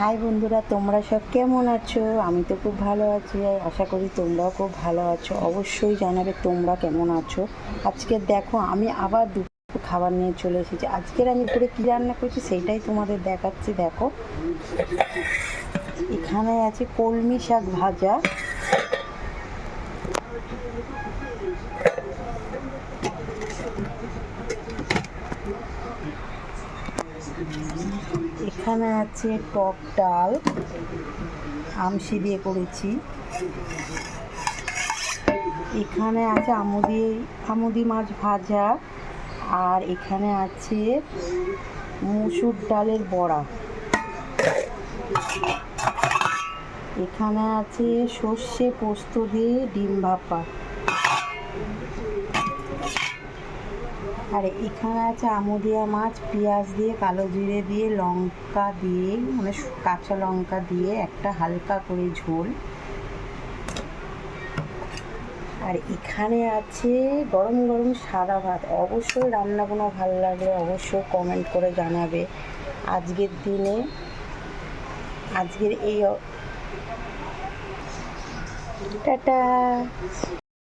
High বন্ধুরা, তোমরা সব কেমন আছো? আমি তো খুব ভালো আছি আশা করি তোমরাও খুব ভালো আছো। অবশ্যই জানাবে তোমরা কেমন আছো। আজকে দেখো, আমি আবার দুটো খাবার নিয়ে চলে এসেছি। আজকের আমি করে কী রান্না করেছি সেইটাই তোমাদের দেখাচ্ছি, দেখো। এখানে আছে কলমি শাক ভাজা। এখানে আছে টক ডাল আমসি দিয়ে করেছি। এখানে আছে আমুদি আমুদি মাছ ভাজা, আর এখানে আছে মুসুর ডালের বড়া। এখানে আছে সর্ষে পোস্ত দিয়ে ডিম ভাপা। আর এখানে আছে আমুদিয়া মাছ, পেঁয়াজ দিয়ে, কালো জিরে দিয়ে, লঙ্কা দিয়ে মানে কাঁচা লঙ্কা দিয়ে একটা হালকা করে ঝোল। আর এখানে আছে গরম গরম সাদা ভাত। অবশ্যই রান্না রান্নাগুলো ভালো লাগলে অবশ্যই কমেন্ট করে জানাবে। আজকের দিনে, আজকের এই টাটা।